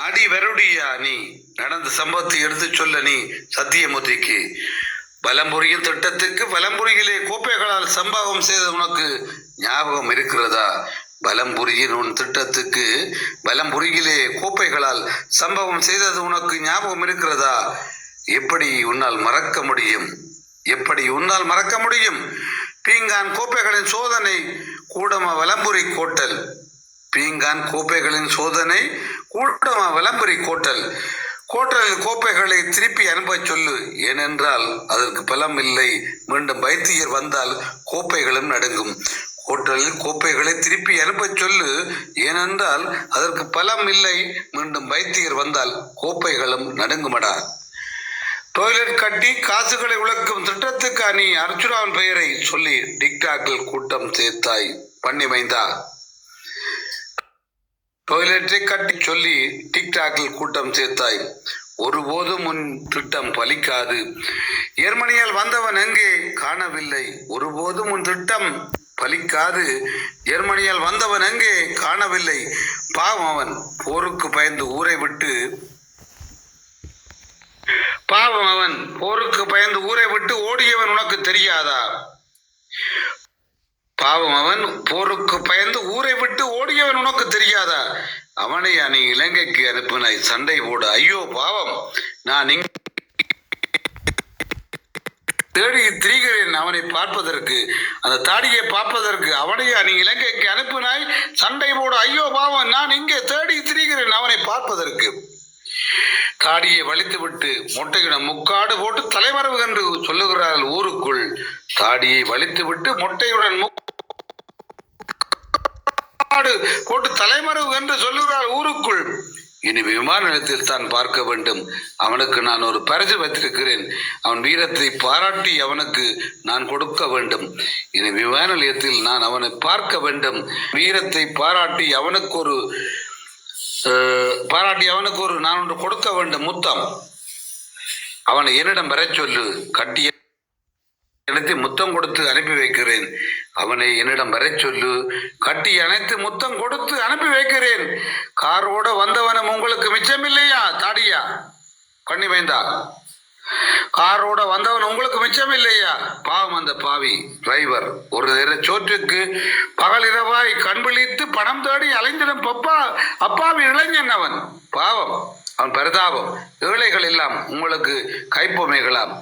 அடி வருடியா நீ நடந்த சம்பவத்தை எடுத்து சொல்ல நீ சத்தியமூர்த்திக்கு பலம்புரியின் திட்டத்துக்கு வலம்புரியிலே கோப்பைகளால் சம்பவம் செய்த உனக்கு ஞாபகம் இருக்கிறதா? வலம்புரியின் உன் திட்டத்துக்கு வலம்புரியிலே கோப்பைகளால் சம்பவம் செய்தது உனக்கு ஞாபகம் இருக்கிறதா? எப்படி உன்னால் மறக்க முடியும்? எப்படி உன்னால் மறக்க முடியும்? பீங்கான் கோப்பைகளின் சோதனை கூடம வலம்புரி கோட்டல். பீங்கான் கோப்பைகளின் சோதனை கூட்டமா விளம்பரி கோட்டல். கோட்டலில் கோப்பைகளை திருப்பி அனுப்பச் சொல்லு. ஏனென்றால் அதற்கு பலம் இல்லை. மீண்டும் வைத்தியர் வந்தால் கோப்பைகளும் நடுங்கும். கோட்டலில் கோப்பைகளை திருப்பி அனுப்பச் சொல்லு. ஏனென்றால் அதற்கு பலம் இல்லை. மீண்டும் வைத்தியர் வந்தால் கோப்பைகளும் நடுங்குமடா. டாய்லெட் கட்டி காசுகளை உழைக்கும் திட்டத்துக்கு அணி அர்ஜுனாவின் பெயரை சொல்லி டிக்டாக்கில் கூட்டம் சேர்த்தாய் பண்ணி மைந்தா டொய்லெட்டை கட்டி சொல்லி டிக்டாக்கில் கூட்டம் சேர்த்தாய். ஒருபோதும் உன் திட்டம் பலிக்காது. ஜெர்மனியால் வந்தவன் எங்கே? காணவில்லை. ஒருபோதும் உன் திட்டம் பலிக்காது. ஜெர்மனியால் வந்தவன் எங்கே? காணவில்லை. பாவம் அவன். போருக்கு பயந்து ஊரை விட்டு பாவம் அவன். போருக்கு பயந்து ஊரை விட்டு ஓடியவன் உனக்கு தெரியாதா? பாவம் அவன் போருக்கு பயந்து ஊரை விட்டு ஓடியவன் உனக்கு தெரியாதா? அவனை நீ இலங்கைக்கு அனுப்பினாய் சண்டை போட. ஐயோ பாவம். நான் இங்க தேடி திரிகிறேன் அவனை பார்ப்பதற்கு. அந்த தாடியை பார்ப்பதற்கு அவனையா நீ இலங்கைக்கு அனுப்பினாய்? சண்டை போட. ஐயோ பாவம். நான் இங்கே தேடி திரிகிறேன் அவனை பார்ப்பதற்கு. தாடியை வலித்துவிட்டு மொட்டையிடம் முக்காடு போட்டு தலைமறைவு என்று சொல்லுகிறார்கள் ஊருக்குள். தாடியை வலித்துவிட்டு மொட்டையுடன் முக்காடு போட்டு தலைமறைவு என்று சொல்லுகிறார் ஊருக்குள். இனி விமான நிலையத்தில் தான் பார்க்க வேண்டும். அவனுக்கு நான் ஒரு பரிசு வைத்திருக்கிறேன். அவன் வீரத்தை பாராட்டி அவனுக்கு நான் கொடுக்க வேண்டும். இனி விமான நிலையத்தில் நான் அவனை பார்க்க வேண்டும். வீரத்தை பாராட்டி அவனுக்கு ஒரு பாராட்டி அவனுக்கு ஒரு நான் ஒன்று கொடுக்க வேண்டும். முத்தம். அவனை என்னிடம் வர சொல்லு. கட்டிய அணைத்து முத்தம் கொடுத்து அனுப்பி வைக்கிறேன். அவனை என்னிடம் வரச் சொல்லு. கட்டி அணைத்து முத்தம் கொடுத்து அனுப்பி வைக்கிறேன். காரோட வந்தவனும் உங்களுக்கு மிச்சமில்லையா தாடியா? கண்ணி வைந்தா காரோட வந்தவன் உங்களுக்கு மிச்சம் இல்லையா பாவம் அந்த பாவி டிரைவர் ஒரு நேர சோற்றுக்கு பகல் இரவாய் கண்பிழித்து பணம் தேடி அலைந்திடும் பப்பா அப்பாவி இளைஞன் அவன். பாவம் அவன் பரிதாபம். ஏழைகள் எல்லாம் உங்களுக்கு கைப்பொமைகளாம்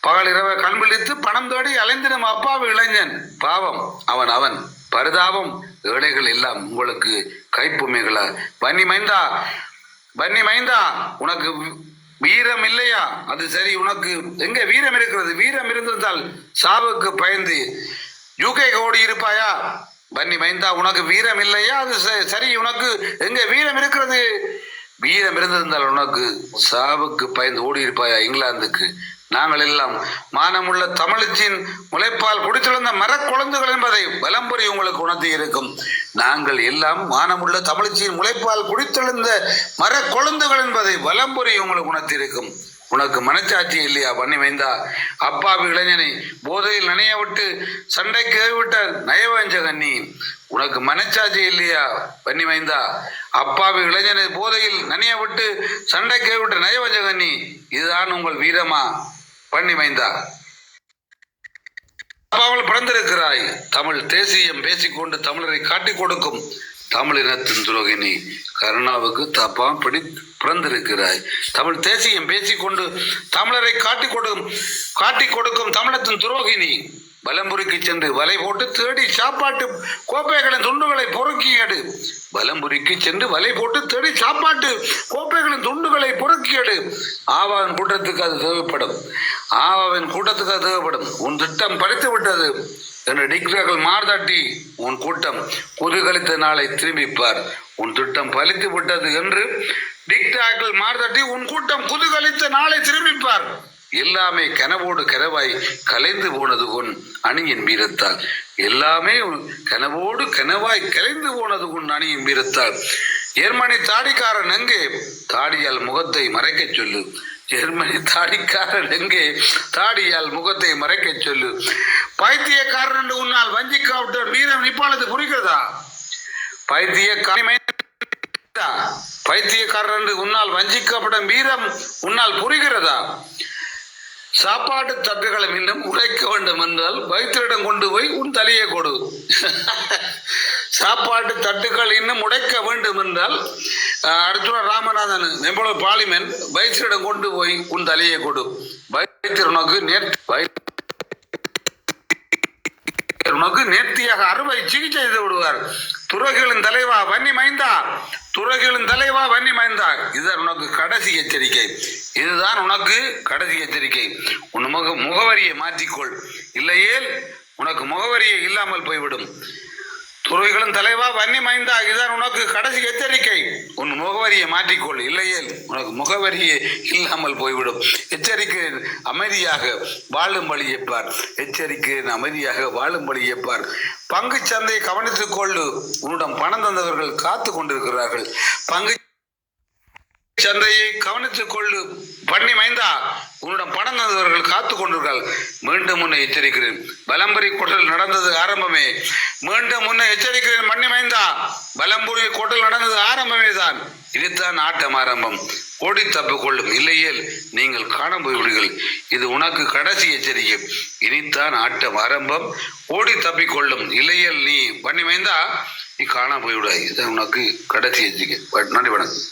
பகல் இரவை கண் விழித்து பணம் தேடி அலைந்திடும் அப்பாவு இளைஞன். பாவம் அவன் அவன். பரிதாபம் ஏழைகள் எல்லாம் உங்களுக்கு கைப்புமைகளா? பன்னி மைந்தா பன்னி மைந்தா உனக்கு வீரம் இல்லையா? அது சரி உனக்கு எங்க வீரம் இருக்கிறது? வீரம் இருந்திருந்தால் சாவுக்கு பயந்து யூகே ஓடி இருப்பாயா? பன்னி மைந்தா உனக்கு வீரம் இல்லையா? அது ச- சரி உனக்கு எங்க வீரம் இருக்கிறது? வீரம் இருந்திருந்தால் உனக்கு சாவுக்கு பயந்து ஓடி இருப்பாயா? இங்கிலாந்துக்கு. நாங்கள் எல்லாம் மானமுள்ள தமிழச்சின் முளைப்பால் குடித்திருந்த மரக்குழந்தைகள் என்பதை பலம்புரி உங்களுக்கு உணர்த்தி இருக்கும். நாங்கள் எல்லாம் மானமுள்ள தமிழச்சியின் முளைப்பால் குடித்தெழுந்த மரக்குழந்தைகள் என்பதை பலம்புரி உங்களுக்கு உணர்த்தி இருக்கும். உனக்கு மனச்சாட்சி இல்லையா பண்ணி வைந்தா அப்பாவி இளைஞனை போதையில் நனைய விட்டு சண்டைக்கு ஏறிவிட்ட நயவஞ்சகன் நீ உனக்கு மனச்சாட்சி இல்லையா பண்ணி வைந்தா அப்பாவி இளைஞனை போதையில் நனைய விட்டு சண்டைக்கு ஏறிவிட்ட நயவஞ்சகன் நீ இதுதான் உங்கள் வீரமா? பண்ணி வைந்தா அப்பாவில் பிறந்திருக்கிறாய். தமிழ் தேசியம் பேசிக்கொண்டு தமிழரை காட்டிக் கொடுக்கும். தமிழினத்தின் துரோகினி கருணாவுக்கு தப்பா பிடி பிறந்திருக்கிறாய். தமிழ் தேசியம் பேசிக்கொண்டு தமிழரை காட்டிக் கொடுக்கும் காட்டிக் கொடுக்கும் தமிழத்தின் துரோகினி பலம்புரிக்கு சென்று வலை போட்டு தேடி சாப்பாட்டு கோப்பைகளின் துண்டுகளை பொறுக்கி எடு. பலம்புரிக்கு சென்று வலை போட்டு தேடி சாப்பாட்டு கோப்பைகளின் துண்டுகளை பொறுக்கி எடு. ஆவாவின் கூட்டத்துக்கு அது தேவைப்படும். ஆவாவின் கூட்டத்துக்கு அது தேவைப்படும். உன் திட்டம் பறித்து விட்டது என்று டிக்டாக்கள் மார்தாட்டி. உன் கூட்டம் குதூகலித்த நாளை திரும்பிப்பார். உன் திட்டம் பலித்து விட்டது என்று டிக்டாக்கள் மார்தாட்டி. உன் கூட்டம் குதூகலித்த நாளை திரும்பிப்பார். எல்லாமே கனவோடு கனவாய் கலைந்து போனது உன் அணியின் வீரத்தால். எல்லாமே கனவோடு கனவாய் கலைந்து போனது உன் அணியின் வீரத்தால். ஜெர்மனி தாடிக்காரன் எங்கே தாடியால் முகத்தை மறைக்கச் சொல்லு. ஜெர்மனி தாடிக்காரன் எங்கே தாடியால் முகத்தை மறைக்கச் சொல்லு. பைத்தியக்காரன் என்று உன்னால் வஞ்சிக்காவிட்ட வீரம் நிப்பாளது புரிகிறதா? பைத்திய பைத்தியக்காரர் என்று உன்னால் வஞ்சிக்கப்படும் வீரம் உன்னால் புரிகிறதா? சாப்பாட்டு தட்டுகளை இன்னும் உடைக்க வேண்டும் என்றால் வைத்திரிடம் கொண்டு போய் உன் தலையை கொடு. சாப்பாட்டு தட்டுக்கள் இன்னும் உடைக்க வேண்டும் என்றால் அர்ஜுன அடுத்த ராமநாதன் எவ்வளவு பாலிமன் வைத்திரிடம் கொண்டு போய் உன் தலையை கொடு. வைத்தியர் உனக்கு நேர்த்தி உனக்கு நேர்த்தியாக அறுவை சிகிச்சை செய்து விடுவார். துறகிகளின் தலைவா வன்னி மைந்தா துறகிகளின் தலைவா வன்னி மைந்தா இதர் உனக்கு கடைசி எச்சரிக்கை. இதுதான் உனக்கு கடைசி எச்சரிக்கை. உன் முக முகவரியை மாற்றிக்கொள். இல்லையேல் உனக்கு முகவரியை இல்லாமல் போய்விடும். துறவிகளும் தலைவா வன்னி மைந்தா இதுதான் உனக்கு கடைசி எச்சரிக்கை. உன் முகவரியை மாற்றிக்கொள். இல்லையேல் உனக்கு முகவரியே இல்லாமல் போய்விடும். எச்சரிக்கை அமைதியாக வாழும்படி ஏற்பார். எச்சரிக்கை அமைதியாக வாழும்படி ஏற்பார். பங்கு சந்தையை கவனித்துக் கொள்ளு. உன்னிடம் பணம் தந்தவர்கள் காத்து கொண்டிருக்கிறார்கள். பங்கு சந்தையை கவனித்துக் கொள்ளு. பண்ணி மைந்தா உன்னிடம் பணம் தந்தவர்கள் காத்து கொண்டிருக்கிறார்கள் மீண்டும் முன்னே எச்சரிக்கிறேன். பலம்பரி கொட்டல் நடந்தது ஆரம்பமே. மீண்டும் முன்ன எச்சரிக்கிறேன் பண்ணி மைந்தா. பலம்புரி கொட்டல் நடந்தது ஆரம்பமே தான். இதுதான் ஆட்டம் ஆரம்பம். ஓடி தப்பு கொள்ளும் இல்லையேல் நீங்கள் காண போய்விடுங்கள் இது உனக்கு கடைசி எச்சரிக்கை. இனித்தான் ஆட்டம் ஆரம்பம். ஓடி தப்பிக்கொள்ளும் இல்லையேல் நீ பண்ணி மைந்தா நீ காண போய்விடாய். இதுதான் உனக்கு கடைசி எச்சரிக்கை. நன்றி வணக்கம்.